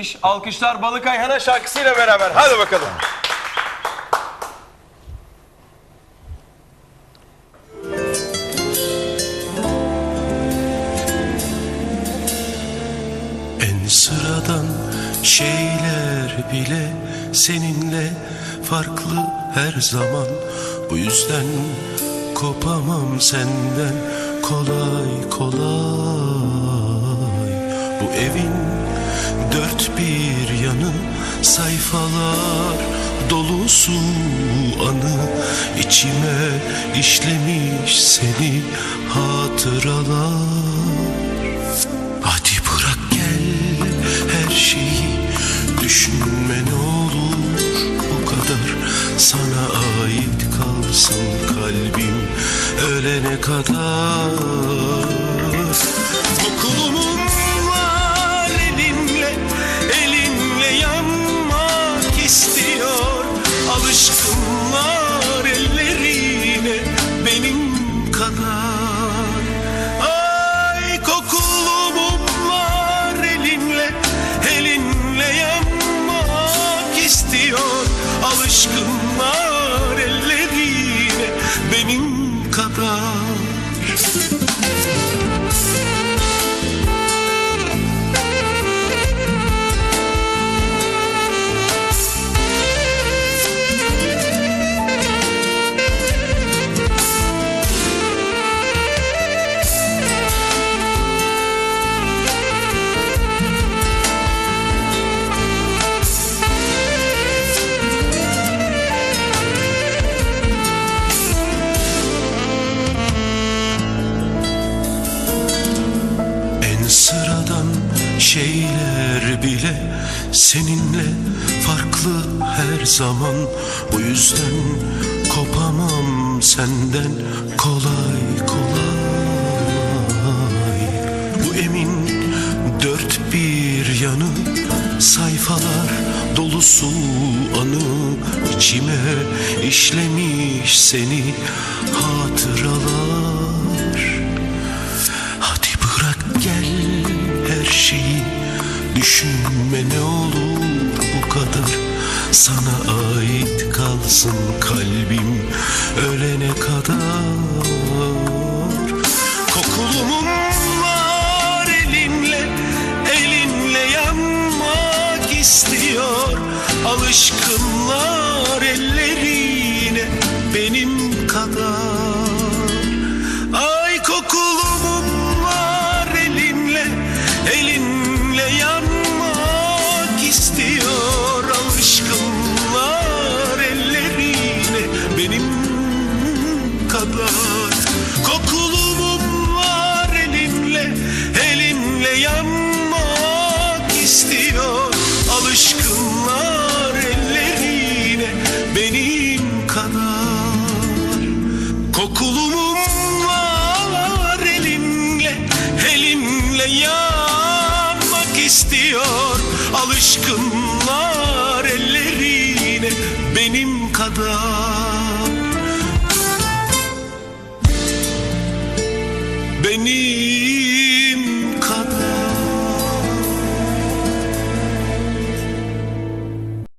müthiş. Alkışlar Balık Ayhan'a şarkısıyla beraber. Hadi bakalım. En sıradan şeyler bile seninle farklı her zaman Bu yüzden kopamam senden kolay kolay Bu evin dört bir yanı sayfalar dolusu anı. İçime işlemiş seni hatıralar. Hadi bırak gel her şeyi. Düşünme ne olur bu kadar. Sana ait kalsın kalbim Ölene kadar Alışkınlar ellerine Benim kadar sıradan şeyler bile seninle farklı her zaman. Bu yüzden kopamam senden kolay kolay. Bu emin dört bir yanı sayfalar dolusu anı içime işlemiş seni hatıralar Düşünme ne olur bu kadar Sana ait kalsın kalbim Ölene kadar. Kokulu mum var elinle Elinle yanmak istiyor. Alışkınlar ellerine kadar Kokulu mumlar elinle Elinle yanmak istiyor. Alışkınlar ellerine Benim kadar. Benim